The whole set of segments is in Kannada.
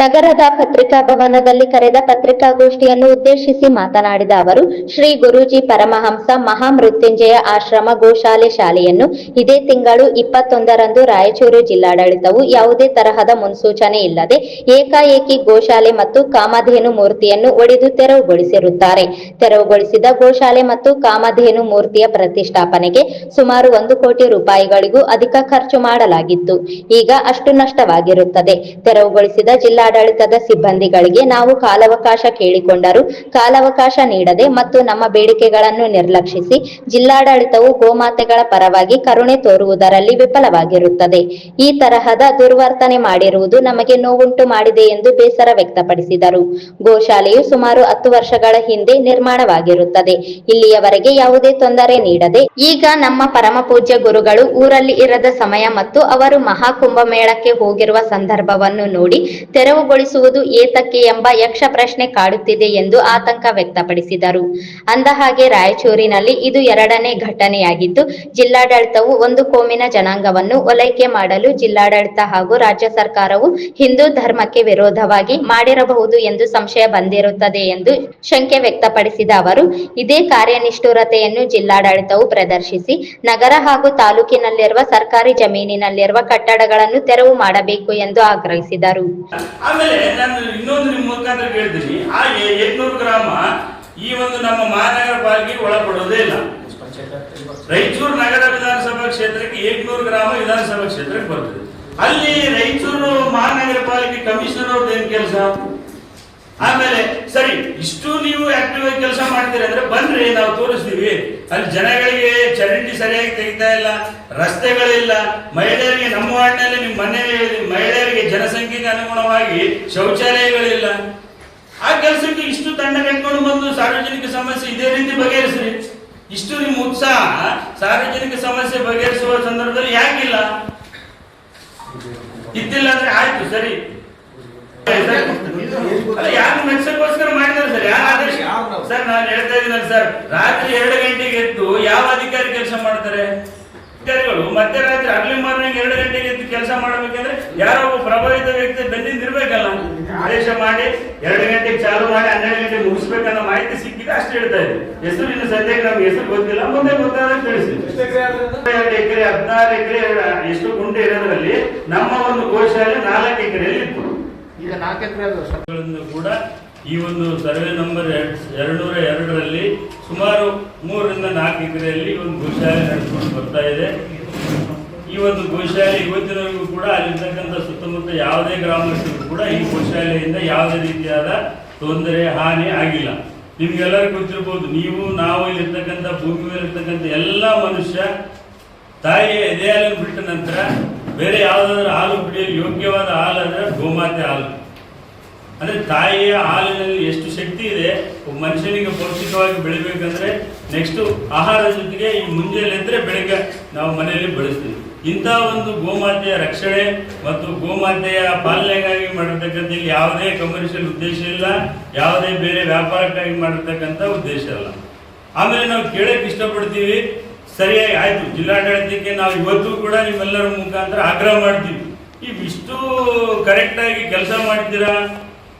ನಗರದ ಪತ್ರಿಕಾ ಭವನದಲ್ಲಿ ಕರೆದ ಪತ್ರಿಕಾಗೋಷ್ಠಿಯನ್ನು ಉದ್ದೇಶಿಸಿ ಮಾತನಾಡಿದ ಅವರು, ಶ್ರೀ ಗುರೂಜಿ ಪರಮಹಂಸ ಮಹಾಮೃತ್ಯುಂಜಯ ಆಶ್ರಮ ಗೋಶಾಲೆ ಶಾಲೆಯನ್ನು ಇದೇ ತಿಂಗಳು ಇಪ್ಪತ್ತೊಂದರಂದು ರಾಯಚೂರು ಜಿಲ್ಲಾಡಳಿತವು ಯಾವುದೇ ತರಹದ ಮುನ್ಸೂಚನೆ ಇಲ್ಲದೆ ಏಕಾಏಕಿ ಗೋಶಾಲೆ ಮತ್ತು ಕಾಮಧೇನು ಮೂರ್ತಿಯನ್ನು ಒಡೆದು ತೆರವುಗೊಳಿಸಿರುತ್ತಾರೆ. ತೆರವುಗೊಳಿಸಿದ ಗೋಶಾಲೆ ಮತ್ತು ಕಾಮಧೇನು ಮೂರ್ತಿಯ ಪ್ರತಿಷ್ಠಾಪನೆಗೆ ಸುಮಾರು ಒಂದು ಕೋಟಿ ರೂಪಾಯಿಗಳಿಗೂ ಅಧಿಕ ಖರ್ಚು ಮಾಡಲಾಗಿತ್ತು. ಈಗ ಅಷ್ಟು ನಷ್ಟವಾಗಿರುತ್ತದೆ. ತೆರವುಗೊಳಿಸಿದ ಜಿಲ್ಲಾಡಳಿತದ ಸಿಬ್ಬಂದಿಗಳಿಗೆ ನಾವು ಕಾಲಾವಕಾಶ ಕೇಳಿಕೊಂಡರು. ಕಾಲಾವಕಾಶ ನೀಡದೆ ಮತ್ತು ನಮ್ಮ ಬೇಡಿಕೆಗಳನ್ನು ನಿರ್ಲಕ್ಷಿಸಿ ಜಿಲ್ಲಾಡಳಿತವು ಗೋಮಾತೆಗಳ ಪರವಾಗಿ ಕರುಣೆ ತೋರುವುದರಲ್ಲಿ ವಿಫಲವಾಗಿರುತ್ತದೆ. ಈ ತರಹದ ದುರ್ವರ್ತನೆ ಮಾಡಿರುವುದು ನಮಗೆ ನೋವುಂಟು ಮಾಡಿದೆ ಎಂದು ಬೇಸರ ವ್ಯಕ್ತಪಡಿಸಿದರು. ಗೋಶಾಲೆಯು ಸುಮಾರು ಹತ್ತು ವರ್ಷಗಳ ಹಿಂದೆ ನಿರ್ಮಾಣವಾಗಿರುತ್ತದೆ. ಇಲ್ಲಿಯವರೆಗೆ ಯಾವುದೇ ತೊಂದರೆ ನೀಡದೆ ಈಗ ನಮ್ಮ ಪರಮ ಪೂಜ್ಯ ಗುರುಗಳು ಊರಲ್ಲಿ ಇರದ ಸಮಯ ಮತ್ತು ಅವರು ಮಹಾಕುಂಭಮೇಳಕ್ಕೆ ಹೋಗಿರುವ ಸಂದರ್ಭವನ್ನು ನೋಡಿ ತೆರವುಗೊಳಿಸುವುದು ಏತಕ್ಕೆ ಎಂಬ ಯಕ್ಷ ಪ್ರಶ್ನೆ ಕಾಡುತ್ತಿದೆ ಎಂದು ಆತಂಕ ವ್ಯಕ್ತಪಡಿಸಿದರು. ಅಂದಹಾಗೆ, ರಾಯಚೂರಿನಲ್ಲಿ ಇದು ಎರಡನೇ ಘಟನೆಯಾಗಿದ್ದು, ಜಿಲ್ಲಾಡಳಿತವು ಒಂದು ಕೋಮಿನ ಜನಾಂಗವನ್ನು ಒಲೈಕೆ ಮಾಡಲು ಜಿಲ್ಲಾಡಳಿತ ಹಾಗೂ ರಾಜ್ಯ ಸರ್ಕಾರವು ಹಿಂದೂ ಧರ್ಮಕ್ಕೆ ವಿರೋಧವಾಗಿ ಮಾಡಿರಬಹುದು ಎಂದು ಸಂಶಯ ಬಂದಿರುತ್ತದೆ ಎಂದು ಶಂಕೆ ವ್ಯಕ್ತಪಡಿಸಿದ ಅವರು, ಇದೇ ಕಾರ್ಯನಿಷ್ಠುರತೆಯನ್ನು ಜಿಲ್ಲಾಡಳಿತವು ಪ್ರದರ್ಶಿಸಿ, ನಗರ ಹಾಗೂ ತಾಲೂಕಿನಲ್ಲಿರುವ ಸರ್ಕಾರಿ ಜಮೀನಿನಲ್ಲಿರುವ ಕಟ್ಟಡಗಳನ್ನು ತೆರವು ಮಾಡಬೇಕು ಎಂದು ಆಗ್ರಹಿಸಿದರು. ಆಮೇಲೆ ನಾನು ಇನ್ನೊಂದು ನಿಮ್ಮ ಮುಖಾಂತರ ಕೇಳ್ತೀನಿ. ಹಾಗೆ ಎಂಟ್ನೂರು ಗ್ರಾಮ ಈ ಒಂದು ನಮ್ಮ ಮಹಾನಗರ ಪಾಲಿಕೆಗೆ ಒಳಪಡೋದೇ ಇಲ್ಲ. ರಾಯಚೂರು ನಗರ ವಿಧಾನಸಭಾ ಕ್ಷೇತ್ರಕ್ಕೆ ಎಂಟ್ನೂರು ಗ್ರಾಮ ವಿಧಾನಸಭಾ ಕ್ಷೇತ್ರಕ್ಕೆ ಬರ್ತದೆ. ಅಲ್ಲಿ ರಾಯಚೂರು ಮಹಾನಗರ ಪಾಲಿಕೆ ಕಮಿಷನರ್ ಅವ್ರದ್ದು ಏನ್ ಕೆಲಸ? ಆಮೇಲೆ ಸರಿ, ಇಷ್ಟು ನೀವು ಆಕ್ಟಿವ್ ಆಗಿ ಕೆಲಸ ಮಾಡ್ತೀರಿ ಅಂದ್ರೆ ಬನ್ರಿ ನಾವು ತೋರಿಸ್ತೀವಿ. ಅಲ್ಲಿ ಜನಗಳಿಗೆ ಚರಂಡಿ ಸರಿಯಾಗಿ ತೆಗಿತಾ ಇಲ್ಲ, ರಸ್ತೆಗಳಿಲ್ಲ. ಮಹಿಳೆಯರಿಗೆ ನಮ್ಮ ವಾರ್ಡ್ನಲ್ಲಿ ನಿಮ್ಮ ಮನೆ ಮಹಿಳೆಯರಿಗೆ ಜನಸಂಖ್ಯೆಗೆ ಅನುಗುಣವಾಗಿ ಶೌಚಾಲಯಗಳಿಲ್ಲ. ಆ ಕೆಲಸಕ್ಕೆ ಇಷ್ಟು ತಂಡ ಕಟ್ಕೊಂಡು ಬಂದು ಸಾರ್ವಜನಿಕ ಸಮಸ್ಯೆ ಇದೇ ರೀತಿ ಬಗೆಹರಿಸ್ರಿ. ಇಷ್ಟು ನಿಮ್ಮ ಉತ್ಸಾಹ ಸಾರ್ವಜನಿಕ ಸಮಸ್ಯೆ ಬಗೆಹರಿಸುವ ಸಂದರ್ಭದಲ್ಲಿ ಯಾಕಿಲ್ಲ? ಇದ್ದಿಲ್ಲ ಅಂದ್ರೆ ಆಯ್ತು, ಸರಿ. ಯಾರು ಮೆಚ್ಚಕ್ಕೋಸ್ಕರ ಮಾಡಿದಾರೆ ಸರ್? ಯಾರು ಆದೇಶ ಸರ್ ನಾನು ಹೇಳ್ತಾ ಇದ್ದೀನಿ ಸರ್. ರಾತ್ರಿ ಎರಡು ಗಂಟೆಗೆ ಎದ್ದು ಯಾವ ಅಧಿಕಾರಿ ಕೆಲಸ ಮಾಡ್ತಾರೆ? ಅಧಿಕಾರಿಗಳು ಮಧ್ಯರಾತ್ರಿ ಅರ್ಲಿ ಮಾರ್ನಿಂಗ್ ಎರಡು ಗಂಟೆಗೆ ಎದ್ದು ಕೆಲಸ ಮಾಡಬೇಕಂದ್ರೆ ಯಾರೋ ಒಬ್ಬ ಪ್ರಭಾವಿತ ವ್ಯಕ್ತಿ ಬೆನ್ನಿಂದ ಇರ್ಬೇಕಲ್ಲ. ಆದೇಶ ಮಾಡಿ ಎರಡು ಗಂಟೆಗೆ ಚಾಲು ಮಾಡಿ ಹನ್ನೆರಡು ಗಂಟೆಗೆ ಮುಗಿಸ್ಬೇಕನ್ನೋ ಮಾಹಿತಿ ಸಿಕ್ಕಿದೆ ಅಷ್ಟು ಹೇಳ್ತಾ ಇದ್ವಿ ಹೆಸರು ಇನ್ನು ಸದ್ಯಕ್ಕೆ ನಮ್ಗೆ ಹೆಸರು ಗೊತ್ತಿಲ್ಲ ಮುಂದೆ ಗೊತ್ತಾದ ತಿಳಿಸಿ. ಎರಡು ಎಕರೆ ಹದಿನಾರು ಎಕರೆ ಎಷ್ಟು ಗುಂಟೆ ಇರೋದ್ರಲ್ಲಿ ನಮ್ಮ ಒಂದು ಗೋಶಾಲೆ ನಾಲ್ಕು ಎಕರೆಯಲ್ಲಿ ಇತ್ತು ಈಗ ನಾಲ್ಕು ಕೂಡ ಈ ಒಂದು ಸರ್ವೆ ನಂಬರ್ ಎರಡು ನೂರ ಎರಡರಲ್ಲಿ ಸುಮಾರು ಮೂರರಿಂದ ನಾಲ್ಕು ಎಕರೆಯಲ್ಲಿ ಒಂದು ಗೋಶಾಲೆ ನಡೆಸ್ಕೊಂಡು ಬರ್ತಾ ಇದೆ. ಈ ಒಂದು ಗೋಶಾಲೆ ಇವತ್ತಿನವರೆಗೂ ಕೂಡ ಅಲ್ಲಿರ್ತಕ್ಕಂಥ ಸುತ್ತಮುತ್ತ ಯಾವುದೇ ಗ್ರಾಮಸ್ಥರು ಕೂಡ ಈ ಗೋಶಾಲೆಯಿಂದ ಯಾವುದೇ ರೀತಿಯಾದ ತೊಂದರೆ, ಹಾನಿ ಆಗಿಲ್ಲ. ನಿಮ್ಗೆಲ್ಲರಿಗೂ ಗೊತ್ತಿರ್ಬೋದು, ನೀವು, ನಾವು ಇಲ್ಲಿರ್ತಕ್ಕಂಥ ಭೂಮಿ ಮೇಲೆ ಇರ್ತಕ್ಕಂಥ ಎಲ್ಲ ಮನುಷ್ಯ ತಾಯಿಯ ಎದೆಯಲ್ಲಿ ಬಿಟ್ಟ ನಂತರ ಬೇರೆ ಯಾವುದಾದ್ರೂ ಹಾಲು ಕುಡಿಯಲು ಯೋಗ್ಯವಾದ ಹಾಲು ಅಂದರೆ ಗೋಮಾತೆ ಹಾಲು. ಅಂದರೆ ತಾಯಿಯ ಹಾಲಿನಲ್ಲಿ ಎಷ್ಟು ಶಕ್ತಿ ಇದೆ ಮನುಷ್ಯನಿಗೆ ಪೌಷ್ಟಿಕವಾಗಿ ಬೆಳಿಬೇಕಂದ್ರೆ ನೆಕ್ಸ್ಟ್ ಆಹಾರದ ಜೊತೆಗೆ ಈ ಮುಂಜಾನೆ ಅಂದರೆ ಬೆಳಗ್ಗೆ ನಾವು ಮನೆಯಲ್ಲಿ ಬಳಸ್ತೀವಿ. ಇಂಥ ಒಂದು ಗೋಮಾತೆಯ ರಕ್ಷಣೆ ಮತ್ತು ಗೋಮಾತೆಯ ಪಾಲನೆಗಾಗಿ ಮಾಡಿರ್ತಕ್ಕಂಥ ಇಲ್ಲಿ ಯಾವುದೇ ಕಮರ್ಷಿಯಲ್ ಉದ್ದೇಶ ಇಲ್ಲ, ಯಾವುದೇ ಬೇರೆ ವ್ಯಾಪಾರಕ್ಕಾಗಿ ಮಾಡಿರ್ತಕ್ಕಂಥ ಉದ್ದೇಶ ಅಲ್ಲ ಆಮೇಲೆ ನಾವು ಕೇಳಕ್ಕೆ ಇಷ್ಟಪಡ್ತೀವಿ ಸರಿಯಾಗಿ ಆಯ್ತು. ಜಿಲ್ಲಾಡಳಿತಕ್ಕೆ ನಾವು ಇವತ್ತು ಕೂಡ ನಿಮ್ಮೆಲ್ಲರ ಮುಖಾಂತರ ಆಗ್ರಹ ಮಾಡ್ತೀವಿ. ಈಗ ಇಷ್ಟು ಕರೆಕ್ಟಾಗಿ ಕೆಲಸ ಮಾಡ್ತೀರಾ?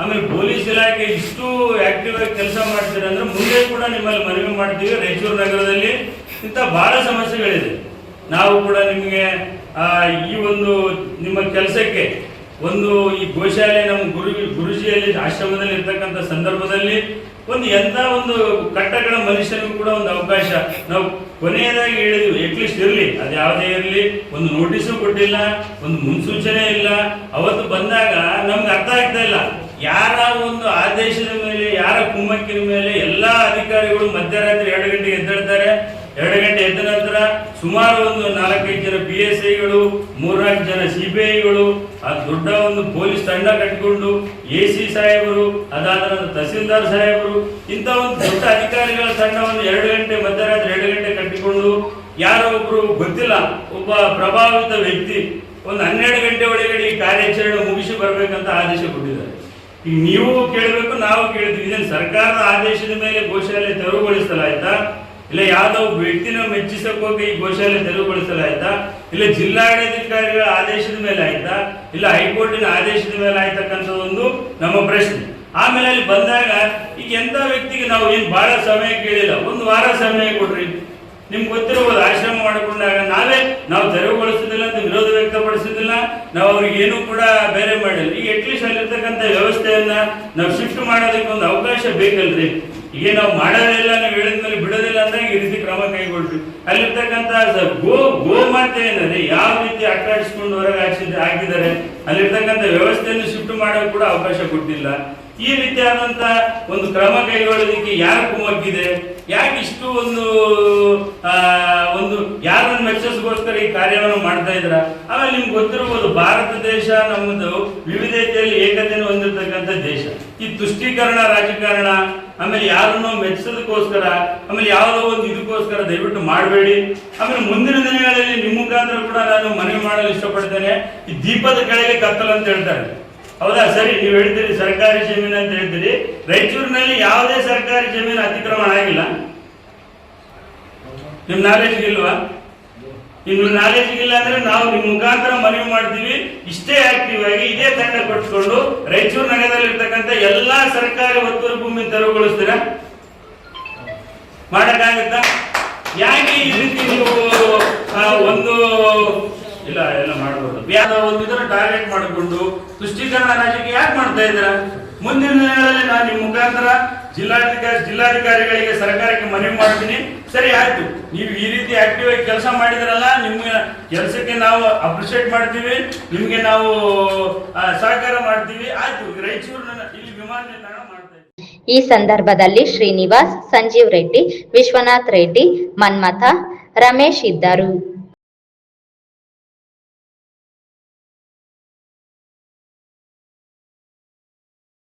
ಆಮೇಲೆ ಪೊಲೀಸ್ ಇಲಾಖೆ ಇಷ್ಟು ಆಕ್ಟಿವ್ ಆಗಿ ಕೆಲಸ ಮಾಡ್ತೀರಾ ಅಂದ್ರೆ ಮುಂದೆ ಕೂಡ ನಿಮ್ಮಲ್ಲಿ ಮನವಿ ಮಾಡ್ತೀವಿ ರಾಯಚೂರು ನಗರದಲ್ಲಿ. ಇಂಥ ಭಾಳ ಸಮಸ್ಯೆಗಳಿದೆ. ನಾವು ಕೂಡ ನಿಮಗೆ ಈ ಒಂದು ನಿಮ್ಮ ಕೆಲಸಕ್ಕೆ ಒಂದು ಈ ಗೋಶಾಲೆ ನಮ್ಮ ಗುರು ಗುರುಜಿಯಲ್ಲಿ ಆಶ್ರಮದಲ್ಲಿ ಇರ್ತಕ್ಕಂಥ ಸಂದರ್ಭದಲ್ಲಿ ಒಂದು ಎಂಥ ಒಂದು ಕಟ್ಟಕಡ ಮನುಷ್ಯನಿಗೂ ಕೂಡ ಒಂದು ಅವಕಾಶ. ನಾವು ಕೊನೆಯದಾಗಿ ಹೇಳಿದ್ವಿ ಅಟ್ಲೀಸ್ಟ್ ಇರಲಿ, ಅದು ಯಾವುದೇ ಇರಲಿ, ಒಂದು ನೋಟಿಸು ಕೊಟ್ಟಿಲ್ಲ, ಒಂದು ಮುನ್ಸೂಚನೆ ಇಲ್ಲ. ಅವತ್ತು ಬಂದಾಗ ನಮ್ಗೆ ಅರ್ಥ ಆಗ್ತಾ ಇಲ್ಲ. ಯಾರ ಒಂದು ಆದೇಶದ ಮೇಲೆ, ಯಾರ ಕುಮ್ಮಕ್ಕಿನ ಮೇಲೆ ಎಲ್ಲ ಅಧಿಕಾರಿಗಳು ಮಧ್ಯರಾತ್ರಿ ಎರಡು ಗಂಟೆಗೆ ಎದ್ದೇಳ್ತಾರೆ ಎರಡು ಗಂಟೆ ಎದ್ದ ನಂತರ ಸುಮಾರು ಒಂದು ನಾಲ್ಕೈದು ಜನ ಪಿ ಎಸ್ ಐಗಳು ಮೂರ್ನಾಲ್ಕು ಜನ ಸಿ ಬಿ ಐಗಳು ಆ ದೊಡ್ಡ ಒಂದು ಪೊಲೀಸ್ ತಂಡ ಕಟ್ಟಿಕೊಂಡು ಎ ಸಿ ಸಾಹೇಬರು, ಅದಾದ ನಂತರ ತಹಸೀಲ್ದಾರ್ ಸಾಹೇಬರು, ಇಂಥ ಒಂದು ದೊಡ್ಡ ಅಧಿಕಾರಿಗಳ ತಂಡವನ್ನು ಎರಡು ಗಂಟೆ, ಮಧ್ಯರಾತ್ರಿ ಎರಡು ಗಂಟೆ ಕಟ್ಟಿಕೊಂಡು ಯಾರೋ ಒಬ್ಬರು ಗೊತ್ತಿಲ್ಲ, ಒಬ್ಬ ಪ್ರಭಾವಿತ ವ್ಯಕ್ತಿ ಒಂದು ಹನ್ನೆರಡು ಗಂಟೆ ಒಳಗಡೆ ಈ ಕಾರ್ಯಾಚರಣೆ ಮುಗಿಸಿ ಬರಬೇಕಂತ ಆದೇಶ ಕೊಟ್ಟಿದ್ದಾರೆ. ಈಗ ನೀವು ಕೇಳಬೇಕು, ನಾವು ಕೇಳಿದ್ವಿ ಇದನ್ನು ಸರ್ಕಾರದ ಆದೇಶದ ಮೇಲೆ ಗೋಶಾಲೆ ತೆರವುಗೊಳಿಸಲಾಯ್ತಾ? ಇಲ್ಲ, ಯಾವ್ದೋ ವ್ಯಕ್ತಿನ ಮೆಚ್ಚಿಸಕ್ ಹೋಗಿ ಈ ಗೋಶಾಲೆ ತೆರವುಗೊಳಿಸಲಾಯ್ತಾ? ಇಲ್ಲ ಜಿಲ್ಲಾಡಳಿತಾಧಿಕಾರಿಗಳ ಆದೇಶದ ಮೇಲೆ ಆಯ್ತಾ? ಇಲ್ಲ, ಹೈಕೋರ್ಟಿನ ಆದೇಶದ ಮೇಲೆ ಆಯ್ತಕ್ಕಂಥ ಒಂದು ನಮ್ಮ ಪ್ರಶ್ನೆ. ಆಮೇಲೆ ಅಲ್ಲಿ ಬಂದಾಗ ಈಗ ಎಂತ ವ್ಯಕ್ತಿಗೆ ನಾವು ಏನ್ ಬಹಳ ಸಮಯ ಕೇಳಿಲ್ಲ, ಒಂದು ವಾರ ಸಮಯ ಕೊಡ್ರಿ. ನಿಮ್ಗೆ ಗೊತ್ತಿರಬಹುದು, ಆಶ್ರಮ ಮಾಡಿಕೊಂಡಾಗ ನಾವೇ ನಾವು ತೆರವುಗೊಳಿಸೋದಿಲ್ಲ ಅಂತ ವಿರೋಧ ವ್ಯಕ್ತಪಡಿಸೋದಿಲ್ಲ ನಾವು ಅವ್ರಿಗೆ ಏನೂ ಕೂಡ ಬೇರೆ ಮಾಡಿಲ್ಲ. ಈಗ ಅಟ್ಲೀಸ್ಟ್ ಅಲ್ಲಿರ್ತಕ್ಕಂಥ ವ್ಯವಸ್ಥೆಯನ್ನ ನಾವು ಶಿಫ್ಟ್ ಮಾಡೋದಕ್ಕೆ ಒಂದು ಅವಕಾಶ ಬೇಕಲ್ರಿ? ಈಗ ನಾವು ಮಾಡೋದಿಲ್ಲ ನಾವು ಹೇಳಿದ್ಮೇಲೆ ಬಿಡೋದಿಲ್ಲ ಅಂದ್ರೆ ಈ ರೀತಿ ಕ್ರಮ ಕೈಗೊಳ್ತೀವಿ ಅಲ್ಲಿರ್ತಕ್ಕಂಥ ಗೋ ಗೋ ಮಾತೆ ಏನಂದ್ರೆ ಯಾವ ರೀತಿ ಅಟ್ಟಾಡಿಸ್ಕೊಂಡು ಹೊರಗೆ ಹಾಕಿದ ಹಾಕಿದ್ದಾರೆ, ಅಲ್ಲಿರ್ತಕ್ಕಂಥ ವ್ಯವಸ್ಥೆಯನ್ನು ಶಿಫ್ಟ್ ಮಾಡೋಕೆ ಕೂಡ ಅವಕಾಶ ಕೊಟ್ಟಿಲ್ಲ. ಈ ರೀತಿಯಾದಂತ ಒಂದು ಕ್ರಮ ಕೈಗೊಳ್ಳೋದಕ್ಕೆ ಯಾರು ಕುಮ್ಮಕ್ಕಿದೆ ಯಾಕೆ ಇಷ್ಟು ಒಂದು ಒಂದು ಯಾರನ್ನು ಮೆಚ್ಚಿಸ್ಕೋಸ್ಕರ ಈ ಕಾರ್ಯವನ್ನು ಮಾಡ್ತಾ ಇದ್ರ? ಆಮೇಲೆ ನಿಮ್ಗೆ ಗೊತ್ತಿರಬಹುದು, ಭಾರತ ದೇಶ ನಮ್ಮದು ವಿವಿಧತೆಯಲ್ಲಿ ಏಕತೆಯನ್ನು ಹೊಂದಿರತಕ್ಕಂಥ ದೇಶ. ಈ ತುಷ್ಟೀಕರಣ ರಾಜಕಾರಣ ಆಮೇಲೆ ಯಾರನ್ನೋ ಮೆಚ್ಚಿಸೋದಕ್ಕೋಸ್ಕರ, ಆಮೇಲೆ ಯಾವುದೋ ಒಂದು ಇದಕ್ಕೋಸ್ಕರ ದಯವಿಟ್ಟು ಮಾಡಬೇಡಿ. ಆಮೇಲೆ ಮುಂದಿನ ದಿನಗಳಲ್ಲಿ ನಿಮ್ಮ ಮುಖಾಂತರ ಕೂಡ ನಾನು ಮನವಿ ಮಾಡಲು ಇಷ್ಟಪಡ್ತೇನೆ. ಈ ದೀಪದ ಕೆಳಗೆ ಕತ್ತಲು ಅಂತ ಹೇಳ್ತಾರೆ. ಹೌದಾ? ಸರಿ, ನೀವು ಹೇಳ್ತೀರಿ ಸರ್ಕಾರಿ ಜಮೀನು ಅಂತ ಹೇಳ್ತೀರಿ. ರಾಯಚೂರಿನಲ್ಲಿ ಯಾವುದೇ ಸರ್ಕಾರಿ ಜಮೀನು ಅತಿಕ್ರಮಣ ಆಗಿಲ್ಲ. ನಿಮ್ ನಾಲೆಜ್ಗೆ ಇಲ್ವಾ? ನಿಮ್ ನಾಲೆಜ್ ಇಲ್ಲ ಅಂದ್ರೆ ನಾವು ನಿಮ್ಮ ಮುಖಾಂತರ ಮನವಿ ಮಾಡ್ತೀವಿ. ಇಷ್ಟೇ ಆಕ್ಟಿವ್ ಆಗಿ ಇದೇ ತಂಡ ಕೊಟ್ಟುಕೊಂಡು ರಾಯಚೂರು ನಗರದಲ್ಲಿ ಇರ್ತಕ್ಕಂಥ ಎಲ್ಲಾ ಸರ್ಕಾರಿ ಒತ್ತುವರಿ ಭೂಮಿ ತೆರವುಗೊಳಿಸ್ತೀರಾ? ಮಾಡಕ್ಕಾಗತ್ತಾ? ಯಾಕೆ ಈ ರೀತಿ ನೀವು ಒಂದು, ಇಲ್ಲ, ಎಲ್ಲ ಮಾಡಬಹುದು ಯಾವ ಒಂದು ಇದನ್ನು ಟಾರ್ಗೆಟ್ ಮಾಡಿಕೊಂಡು ತುಷ್ಟೀಕರಣ ರಾಜಕೀಯ ಯಾಕೆ ಮಾಡ್ತಾ ಇದ್ದೀರಾ? ಮುಂದಿನ ದಿನಗಳಲ್ಲಿ ನಾನು ನಿಮ್ಮ ಮುಖಾಂತರ ಜಿಲ್ಲಾಧಿಕಾರಿ ಜಿಲ್ಲಾಧಿಕಾರಿಗಳಿಗೆ ಸರ್ಕಾರಕ್ಕೆ ಮನವಿ ಮಾಡ್ತೀನಿ. ಸರಿ, ಆಯ್ತು. ನೀವು ಈ ರೀತಿ ಆಕ್ಟಿವ್ ಆಗಿ ಕೆಲಸ ಮಾಡಿದ್ರಲ್ಲ ನಿಮ್ಮ ಕೆಲಸಕ್ಕೆ ನಾವು ಅಪ್ರಿಶಿಯೇಟ್ ಮಾಡ್ತೀವಿ, ನಿಮಗೆ ನಾವು ಸಹಕಾರ ಮಾಡ್ತೀವಿ. ಆಯ್ತು ರಾಯಚೂರಿನ ಇಲ್ಲಿ ವಿಮಾನ ನಿಲ್ದಾಣ ಈ ಸಂದರ್ಭದಲ್ಲಿ ಶ್ರೀನಿವಾಸ್ ಸಂಜೀವ್ ರೆಡ್ಡಿ, ವಿಶ್ವನಾಥ್ ರೆಡ್ಡಿ, ಮನ್ಮಥ, ರಮೇಶ್ ಇದ್ದರು.